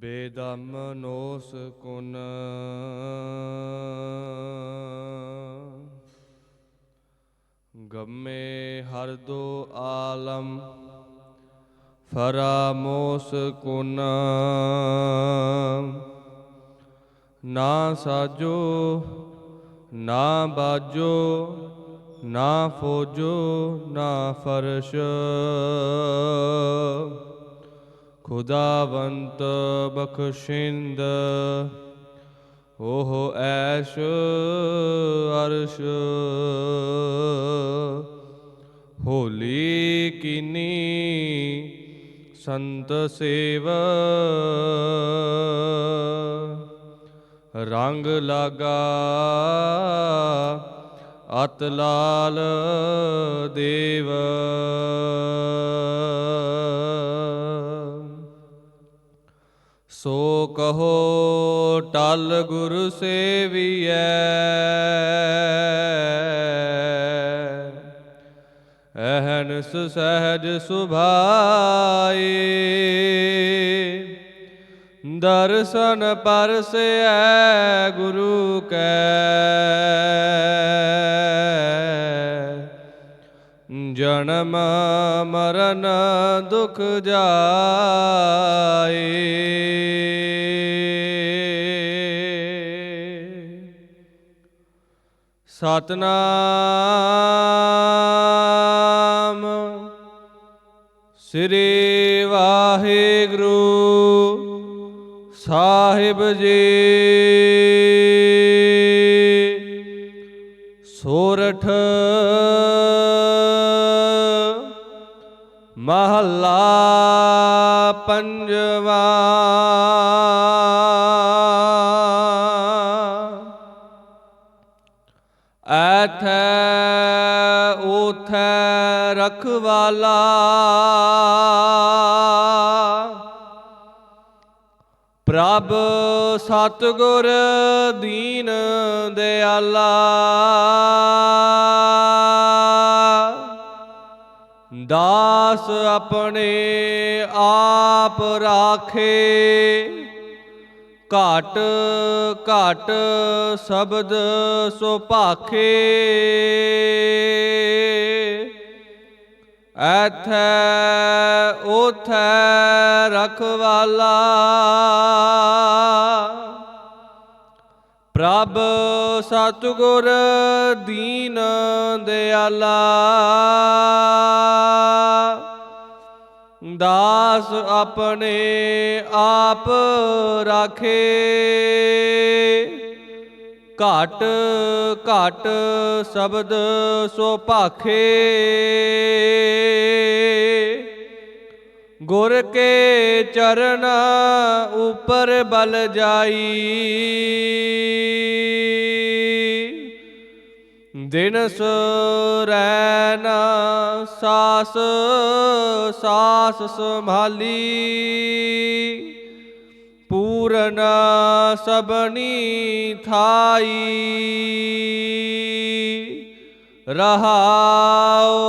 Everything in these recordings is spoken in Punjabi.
ਬੇਦਮ ਨੋਸ ਕੁਨ। ਗੰਮੇ ਹਰ ਦੋ ਆਲਮ, ਫਰਾਮੋਸ ਕੁਨ। ਨਾ ਸਾਜੋ, ਨਾ ਬਾਜੋ, ਨਾ ਫੋਜੋ, ਨਾ ਫਰਸ਼। ਖੁਦਾਵੰਤ ਬਖਸ਼ਿੰਦ ਉਹ ਐਸ਼ ਅਰਸ਼। ਹੋਲੀ ਕੀਨੀ ਸੰਤ ਸੇਵ ਰੰਗ ਲਾਗਾ ਅਤ ਲਾਲ ਦੇਵ। ਸੋ ਕਹੋ ਟਲ ਗੁਰ ਸੇਵੀਐ। ਅਹਨਸ ਸਹਜ ਸੁਭਾਈ। ਦਰਸ਼ਨ ਪਰਸੈ ਗੁਰੂ ਕੈ। ਜਨਮ ਮਰਨ ਦੁਖ ਜਾਏ। ਸਤਨਾਮ ਸ੍ਰੀ ਵਾਹਿਗੁਰੂ ਸਾਹਿਬ ਜੀ। ਸੋਰਠ ਮਹੱਲਾ ਪੰਜਵਾ। ਐਥੈ ਉਥੈ ਰਖਵਾਲਾ। ਪ੍ਰਭ ਸਤਗੁਰ ਦੀਨ ਦਿਆਲਾ। ਦਾਸ ਆਪਣੇ ਆਪ ਰਾਖੇ। ਘਟ ਘਟ ਸ਼ਬਦ ਸੋ ਭਾਖੇ। ਉਥੈ ਰਖਵਾਲਾ। ਪ੍ਰਭ ਸਤਗੁਰ ਦੀਨ ਦਿਆਲਾ। ਦਾਸ ਆਪਣੇ ਆਪ ਰਾਖੇ। ਘਟ ਘਟ ਸ਼ਬਦ ਸੋ ਭਾਖੇ। ਗੁਰ ਕੇ ਚਰਨ ਉਪਰ ਬਲ ਜਾਈ। ਦਿਨ ਸੁਰੈਨ ਸਾਸ ਸਾਸ ਸੰਭਾਲੀ। ਪੂਰਨ ਸਬਨੀ ਥਾਈ। ਰਹਾਓ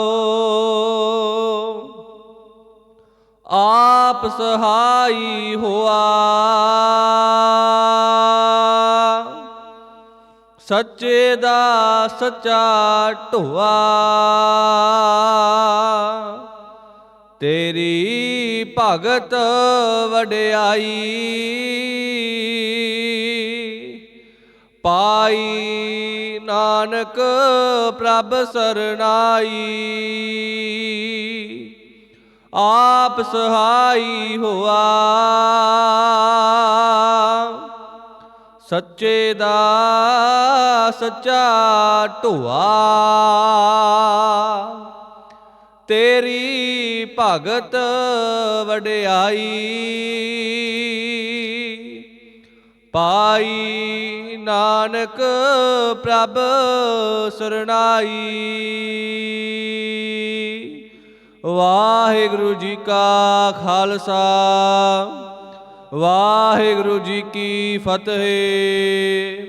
ਆਪ ਸਹਾਈ ਹੋਆ। ਸੱਚੇ ਦਾ ਸੱਚਾ ਢੋਆ। ਤੇਰੀ ਭਗਤ ਵਡਿਆਈ। ਪਾਈ ਨਾਨਕ ਪ੍ਰਭ ਸਰਨਾਈ ਆਪ ਸਹਾਈ ਹੋਆ। ਸੱਚੇ ਦਾ ਸੱਚਾ ਢੋਆ। ਤੇਰੀ ਭਗਤ ਵਡਿਆਈ। ਪਾਈ ਨਾਨਕ ਪ੍ਰਭ ਸਰਨਾਈ ਵਾਹਿਗੁਰੂ ਜੀ ਕਾ ਖਾਲਸਾ, ਵਾਹਿਗੁਰੂ ਜੀ ਕੀ ਫਤਿਹ।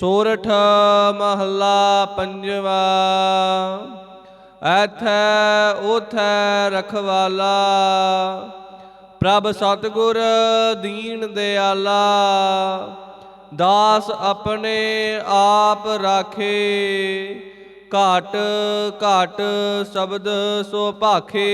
ਸੋਰਠ ਮਹੱਲਾ ਪੰਜਵਾ, ਐਥੈ ਉਥੈ ਰਖਵਾਲਾ, ਪ੍ਰਭ ਸਤਗੁਰ ਦੀਨ ਦਿਆਲਾ, ਦਾਸ ਆਪਣੇ ਆਪ ਰਾਖੇ। ਘਾਟ ਘਾਟ ਸ਼ਬਦ ਸੋ ਭਾਖੇ।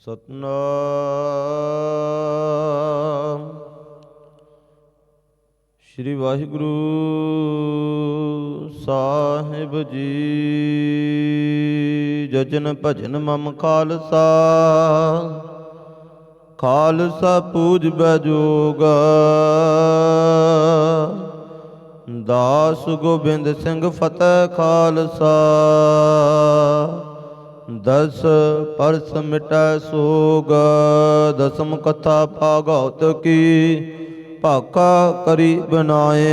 ਸਤਨਾਮ। ਸ੍ਰੀ ਵਾਹਿਗੁਰੂ ਸਾਹਿਬ ਜੀ। ਜਜਨ ਭਜਨ ਮਮ ਖਾਲਸਾ। ਖਾਲਸਾ ਪੂਜ ਬਜੋਗ। ਦਾਸ ਗੋਬਿੰਦ ਸਿੰਘ ਫਤਿਹ ਖਾਲਸਾ। ਦਸ ਪਰਸ ਮਿਟੈ ਸੋਗ। ਦਸਮ ਕਥਾ ਭਾਗਵਤ ਕੀ। ਭਾਕਾ ਕਰੀ ਬਨਾਏ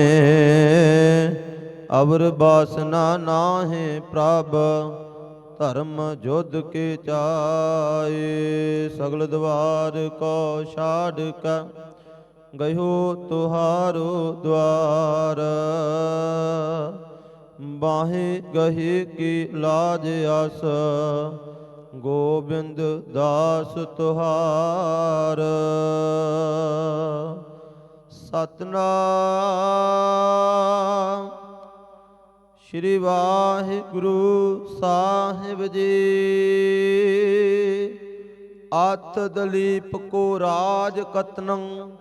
ਅਵਰ ਬਾਸਨਾ ਨਾਹੇ ਪ੍ਰਭ, ਧਰਮ ਜੁਧ ਕੇ ਚਾਏ। ਸਗਲ ਦਵਾਰ ਕੋ ਛਾੜ ਕਾ, ਗਇਓ ਤੁਹਾਰੋ ਦਵਾਰ। ਬਾਹੇ ਗਹੇ ਕੀ ਲਾਜ ਆਸ, ਗੋਬਿੰਦ ਦਾਸ ਤੁਹਾਰ। ਸਤਨਾਮ। ਸ਼੍ਰੀ ਵਾਹਿਗੁਰੂ ਸਾਹਿਬ ਜੀ। ਆਤ ਦਲੀਪ ਕੋ ਰਾਜ ਕਤਨੰ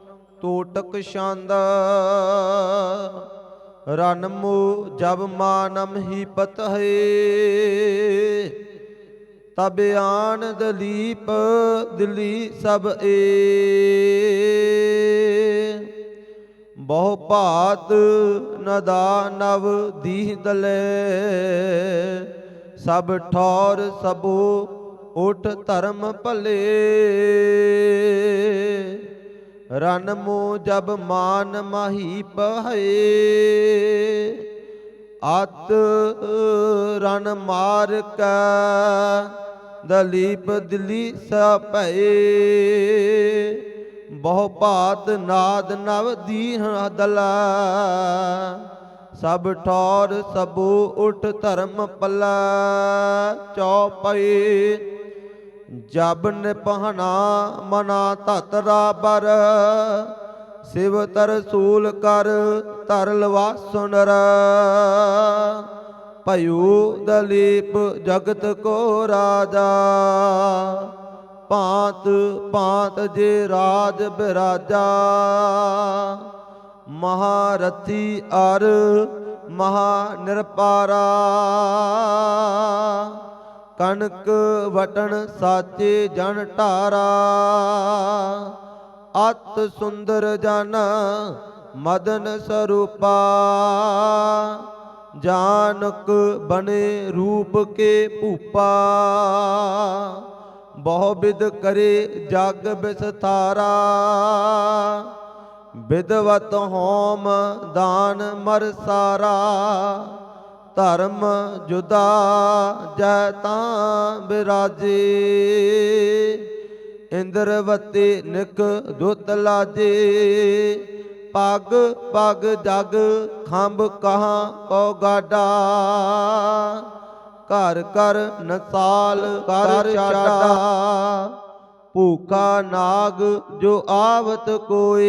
ਟੋਟਕ ਛੰਦ। ਰਨਮੋ ਜਬ ਮਾਨਮ ਹੀ ਪਤ ਹੈ ਤਬ ਆਨ ਦਲੀਪ, ਦਿਲੀ ਸਭ ਏ। ਬਹੁ ਭਾਤ ਨਦਾ ਨਵ ਦੀਹ ਦਲੇ। ਸਭ ਠੌਰ ਸਭੋ ਉਠ ਧਰਮ ਭਲੇ। ਰਨ ਮੋ ਜਬ ਮਾਨ ਮਹੀ ਪਹਏ ਅਤ ਰਨ ਮਾਰ ਕੈ ਦਲੀਪ ਦਿਲੀ ਸ ਬਹੁ ਭਾਤ ਨਾਦ ਨਵ ਦੀਹ ਦਲਾ ਸਭ ਠੌਰ ਸਭੂ ਉਠ ਧਰਮ ਪੱਲਾ। ਚੌਪਈ ਜਬ ਨਿਪਹਣਾ ਮਨਾ ਧਤਰਾ ਬਰ ਸਿਵ ਤਰਸੂਲ ਕਰ ਤਰਲ ਵਾਸੁਨਰ ਭਯੂ ਦਲੀਪ ਜਗਤ ਕੋ ਰਾਜਾ। ਭਾਂਤ ਭਾਂਤ ਜੇ ਰਾਜ ਬਿਰਾਜਾ। ਮਹਾਰਥੀ ਅਰ ਮਹਾ ਨਿਰਪਾਰਾ ਕਨਕ ਵਟਣ ਸਾਚੇ ਜਨ ਢਾਰਾ ਅਤ ਸੁੰਦਰ ਜਨ ਮਦਨ ਸਰੂਪਾ। ਜਾਨਕ ਬਣੇ ਰੂਪ ਕੇ ਭੂਪਾ। ਬਹੁ ਬਿਦ ਕਰੇ ਜਗ ਬਿਸਥਾਰਾ। ਵਿਦਵਤ ਹੋਮ ਦਾਨ ਮਰ ਸਾਰਾ। ਧਰਮ ਜੁਦਾ ਜੈ ਤਾਂ ਬਿਰਾਜੇ। ਇੰਦਰਵਤੀ ਨਿਕ ਦੁਤ ਲਾਜੇ। ਪਗ ਪਗ ਜਗ ਖੰਭ ਕਹਾਂ ਕੋ ਗਾਡਾ। ਘਰ ਕਰ ਨਸਾਲ ਕਰ ਚਾਡਾ ਭੂਖਾ ਨਾਗ ਜੋ ਆਵਤ ਕੋਏ।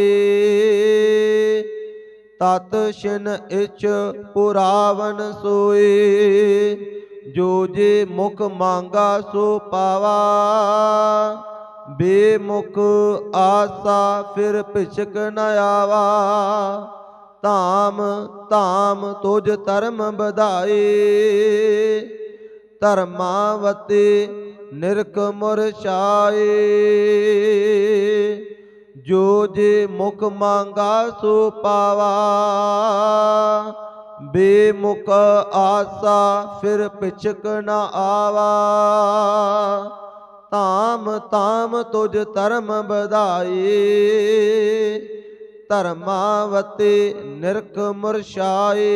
ਤਤ ਛਿਨ ਇਚ ਪੁਰਾਵਨ ਸੋਏ। ਜੋ ਜੇ ਮੁਖ ਮੰਗਾ ਸੋ ਪਾਵਾ। ਬੇਮੁਖ ਆਸਾ ਫਿਰ ਪਿਛਕ ਨ ਆਵਾ। ਧਾਮ ਧਾਮ ਤੁਜ ਧਰਮ ਵਧਾਏ। ਧਰਮਾਵਤੇ ਨਿਰਕ ਮੁਰਸ਼ਾਏ ਜੋ ਜੇ ਮੁਖ ਮੰਗਾ ਸੋ ਪਾਵਾ। ਬੇਮੁਖ ਆਸਾ ਫਿਰ ਪਿਛਕ ਨਾ ਆਵਾ। ਤਾਮ ਤਾਮ ਤੁਜ ਧਰਮ ਵਧਾਏ। ਧਰਮਾਵਤੇ ਨਿਰਖ ਮੁਰਸ਼ਾਏ